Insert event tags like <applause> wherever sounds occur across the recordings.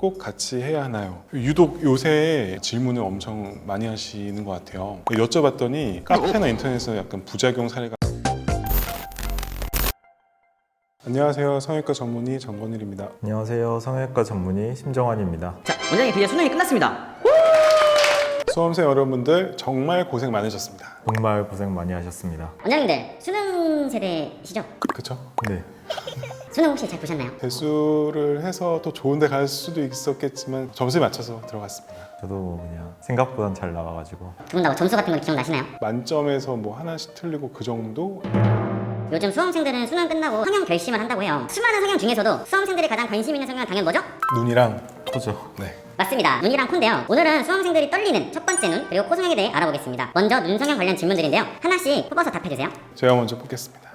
꼭 같이 해야 하나요? 유독 요새 질문을 엄청 많이 하시는 것 같아요. 여쭤봤더니 카페나 인터넷에서 약간 부작용 사례가 안녕하세요. 성형외과 전문의 정건일입니다. 안녕하세요. 성형외과 전문의 심정환입니다. 자, 원장님 드디어 수능이 끝났습니다. 수험생 여러분들 정말 고생 많으셨습니다. 정말 고생 많이 하셨습니다. 원장님들 수능 세대시죠? 그쵸? 네. <laughs> 수능 혹시 잘 보셨나요? 배수를 해서 또 좋은 데 갈 수도 있었겠지만 점수에 맞춰서 들어갔습니다. 저도 그냥 생각보단 잘 나와가지고 두 분 다 점수 같은 거 기억나시나요? 만점에서 뭐 하나씩 틀리고 그 정도? 요즘 수험생들은 수능 끝나고 성형 결심을 한다고 해요. 수많은 성형 중에서도 수험생들이 가장 관심 있는 성형은 당연 뭐죠? 눈이랑 토죠. 네. 맞습니다. 눈이랑 코인데요. 오늘은 수험생들이 떨리는 첫 번째 눈 그리고 코 성형에 대해 알아보겠습니다. 먼저 눈 성형 관련 질문들인데요. 하나씩 뽑아서 답해주세요. 제가 먼저 뽑겠습니다.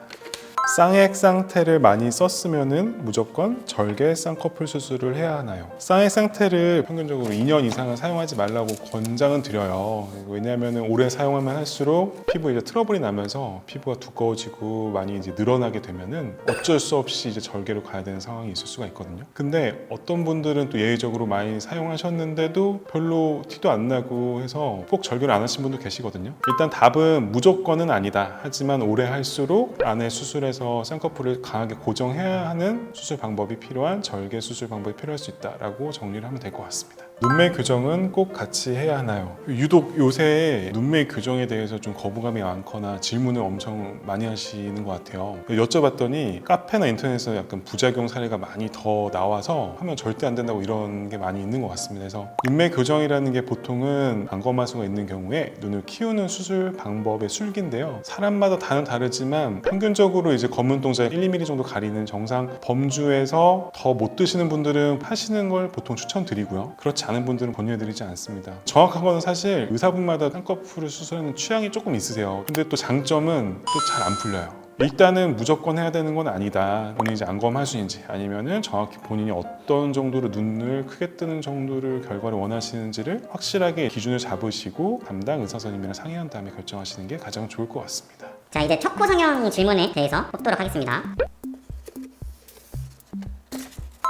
쌍액 쌍태를 많이 썼으면은 무조건 절개 쌍꺼풀 수술을 해야 하나요? 쌍액 쌍태를 평균적으로 2년 이상은 사용하지 말라고 권장은 드려요. 왜냐하면 오래 사용하면 할수록 피부에 이제 트러블이 나면서 피부가 두꺼워지고 많이 이제 늘어나게 되면은 어쩔 수 없이 이제 절개로 가야 되는 상황이 있을 수가 있거든요. 근데 어떤 분들은 또 예외적으로 많이 사용하셨는데도 별로 티도 안 나고 해서 꼭 절개를 안 하신 분도 계시거든요. 일단 답은 무조건은 아니다. 하지만 오래 할수록 안에 수술해서 쌍꺼풀을 강하게 고정해야 하는 수술 방법이 필요한 절개 수술 방법이 필요할 수 있다라고 정리를 하면 될 것 같습니다. 눈매 교정은 꼭 같이 해야 하나요? 유독 요새 눈매 교정에 대해서 좀 거부감이 많거나 질문을 엄청 많이 하시는 것 같아요. 여쭤봤더니 카페나 인터넷에서 약간 부작용 사례가 많이 더 나와서 하면 절대 안 된다고 이런 게 많이 있는 것 같습니다. 그래서 눈매 교정이라는 게 보통은 안검하수가 있는 경우에 눈을 키우는 수술 방법의 술기인데요. 사람마다 다는 다르지만 평균적으로 이제 검은 동자 1, 2mm 정도 가리는 정상 범주에서 더 못 드시는 분들은 하시는 걸 보통 추천드리고요. 그렇지 않은 분들은 권유해드리지 않습니다. 정확한 거는 사실 의사분마다 쌍꺼풀을 수술하는 취향이 조금 있으세요. 근데 또 장점은 또 잘 안 풀려요. 일단은 무조건 해야 되는 건 아니다. 본인이 이제 안검하수인지 아니면은 정확히 본인이 어떤 정도로 눈을 크게 뜨는 정도를 결과를 원하시는지를 확실하게 기준을 잡으시고 담당 의사 선생님이랑 상의한 다음에 결정하시는 게 가장 좋을 것 같습니다. 자 이제 첫코 성형 질문에 대해서 뽑도록 하겠습니다.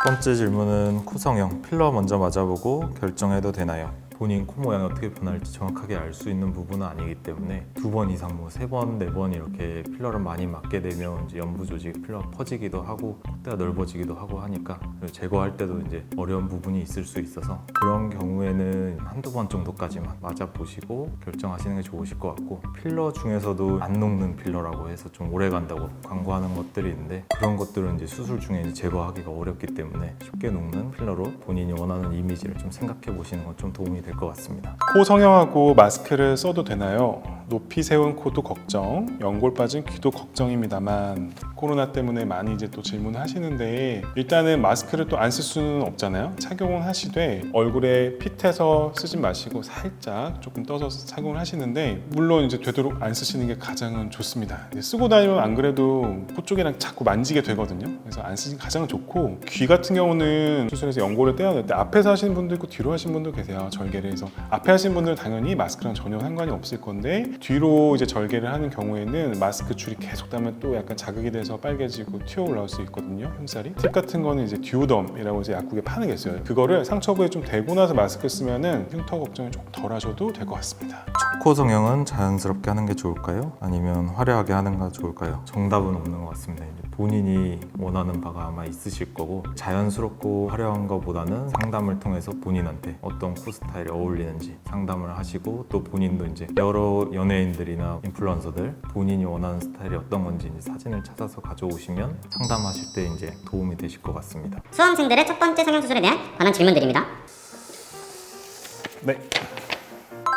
첫 번째 질문은 코 성형 필러 먼저 맞아보고 결정해도 되나요? 본인 코 모양이 어떻게 변할지 정확하게 알 수 있는 부분은 아니기 때문에 두 번 이상 뭐 세 번, 네 번 이렇게 필러를 많이 맞게 되면 이제 연부 조직 필러 퍼지기도 하고 콧대가 넓어지기도 하고 하니까 제거할 때도 이제 어려운 부분이 있을 수 있어서 그런 경우에는 한두 번 정도까지만 맞아 보시고 결정하시는 게 좋으실 것 같고 필러 중에서도 안 녹는 필러라고 해서 좀 오래 간다고 광고하는 것들이 있는데 그런 것들은 이제 수술 중에 이제 제거하기가 어렵기 때문에 쉽게 녹는 필러로 본인이 원하는 이미지를 좀 생각해 보시는 건 좀 도움이 될것 같습니다. 코 성형하고 마스크를 써도 되나요? 높이 세운 코도 걱정, 연골 빠진 귀도 걱정입니다만 코로나 때문에 많이 이제 또 질문하시는데 일단은 마스크를 또 안 쓸 수는 없잖아요. 착용은 하시되 얼굴에 핏해서 쓰지 마시고 살짝 조금 떠서 착용을 하시는데 물론 이제 되도록 안 쓰시는 게 가장 좋습니다. 쓰고 다니면 안 그래도 코 쪽이랑 자꾸 만지게 되거든요. 그래서 안 쓰는 게 가장 좋고 귀 같은 경우는 수술해서 연골을 떼어낼 때 앞에서 하시는 분도 있고 뒤로 하시는 분도 계세요. 절개를 해서 앞에 하시는 분들은 당연히 마스크랑 전혀 상관이 없을 건데 뒤로 이제 절개를 하는 경우에는 마스크 줄이 계속 닿으면 또 약간 자극이 돼서 빨개지고 튀어 올라올 수 있거든요. 흉살이. 팁 같은 거는 이제 듀오덤이라고 이제 약국에 파는 게 있어요. 그거를 상처 부에 좀 대고 나서 마스크 쓰면은 흉터 걱정을 조금 덜 하셔도 될 것 같습니다. 코 성형은 자연스럽게 하는 게 좋을까요? 아니면 화려하게 하는 게 좋을까요? 정답은 없는 것 같습니다. 본인이 원하는 바가 아마 있으실 거고 자연스럽고 화려한 것보다는 상담을 통해서 본인한테 어떤 코 스타일이 어울리는지 상담을 하시고 또 본인도 이제 여러 연예 인들이나 인플루언서들 본인이 원하는 스타일이 어떤 건지 이제 사진을 찾아서 가져오시면 상담하실 때 이제 도움이 되실 것 같습니다. 수험생들의 첫 번째 성형 수술에 대한 관한 질문들입니다. 네.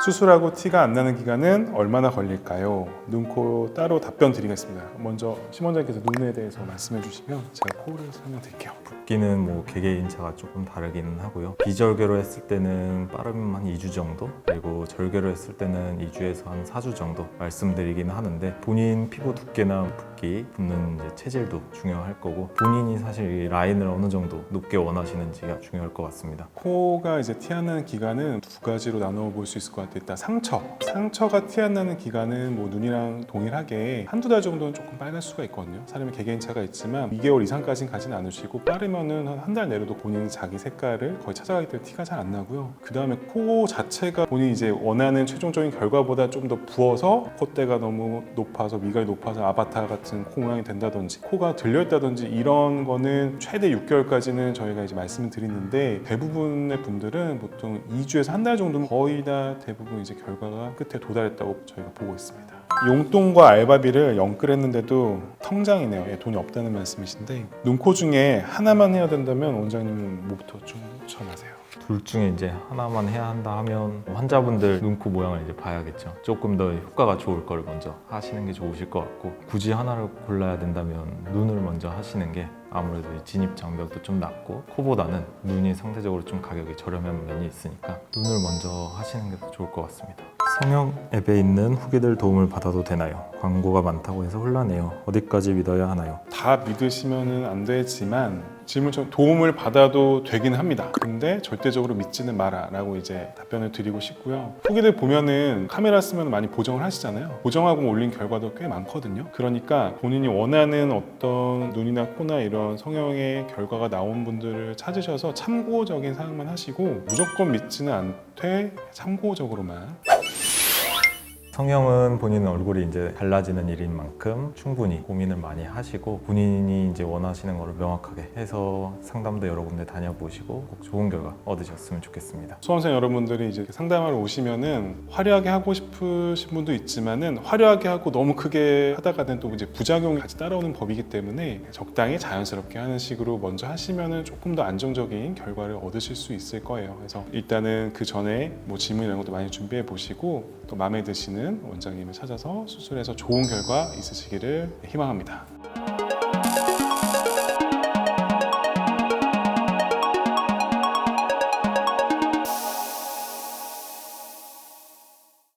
수술하고 티가 안 나는 기간은 얼마나 걸릴까요? 눈, 코 따로 답변 드리겠습니다. 먼저 심원장께서 눈에 대해서 말씀해 주시면 제가 코를 설명드릴게요. 붓기는 뭐 개개인차가 조금 다르기는 하고요. 비절개로 했을 때는 빠르면 한 2주 정도 그리고 절개로 했을 때는 2주에서 한 4주 정도 말씀드리긴 하는데 본인 피부 두께나 붓기, 붓는 이제 체질도 중요할 거고 본인이 사실 이 라인을 어느 정도 높게 원하시는지가 중요할 것 같습니다. 코가 이제 티 안 나는 기간은 두 가지로 나누어 볼수 있을 것 같아요. 일단 상처. 상처가 티 안 나는 기간은 뭐 눈이랑 동일하게 한두 달 정도는 조금 빨갈 수가 있거든요. 사람이 개개인차가 있지만 2개월 이상까지는 가지는 않으시고 빠르면은 한한달 내로도 본인이 자기 색깔을 거의 찾아가기 때문에 티가 잘 안 나고요. 그 다음에 코 자체가 본인이 이제 원하는 최종적인 결과보다 좀 더 부어서 콧대가 너무 높아서 미각이 높아서 아바타 같은 코 모양이 된다든지 코가 들려있다든지 이런 거는 최대 6개월까지는 저희가 이제 말씀을 드리는데 대부분의 분들은 보통 2주에서 한 달 정도면 거의 다 대부분 이제 결과가 끝에 도달했다고 저희가 보고 있습니다. 용돈과 알바비를 연끌했는데도 통장이네요. 예, 돈이 없다는 말씀이신데 눈코 중에 하나만 해야 된다면 원장님은 뭐부터 좀 추천하세요? 둘 중에 이제 하나만 해야 한다 하면 환자분들 눈코 모양을 이제 봐야겠죠. 조금 더 효과가 좋을 걸 먼저 하시는 게 좋으실 것 같고 굳이 하나를 골라야 된다면 눈을 먼저 하시는 게 아무래도 이 진입 장벽도 좀 낮고 코보다는 눈이 상대적으로 좀 가격이 저렴한 면이 있으니까 눈을 먼저 하시는 게 더 좋을 것 같습니다. 성형 앱에 있는 후기들 도움을 받아도 되나요? 광고가 많다고 해서 혼란해요. 어디까지 믿어야 하나요? 다 믿으시면은 안 되지만 질문처럼 도움을 받아도 되긴 합니다. 근데 절대적으로 믿지는 마라라고 이제 답변을 드리고 싶고요. 후기들 보면은 카메라 쓰면 많이 보정을 하시잖아요. 보정하고 올린 결과도 꽤 많거든요. 그러니까 본인이 원하는 어떤 눈이나 코나 이런 성형의 결과가 나온 분들을 찾으셔서 참고적인 사항만 하시고 무조건 믿지는 않되 참고적으로만 성형은 본인 얼굴이 이제 달라지는 일인 만큼 충분히 고민을 많이 하시고 본인이 이제 원하시는 거를 명확하게 해서 상담도 여러 군데 다녀보시고 꼭 좋은 결과 얻으셨으면 좋겠습니다. 수험생 여러분들이 이제 상담하러 오시면은 화려하게 하고 싶으신 분도 있지만은 화려하게 하고 너무 크게 하다가는 또 이제 부작용이 같이 따라오는 법이기 때문에 적당히 자연스럽게 하는 식으로 먼저 하시면은 조금 더 안정적인 결과를 얻으실 수 있을 거예요. 그래서 일단은 그 전에 뭐 질문 이런 것도 많이 준비해 보시고 또 마음에 드시 는 원장님을 찾아서 수술해서 좋은 결과 있으시기를 희망합니다.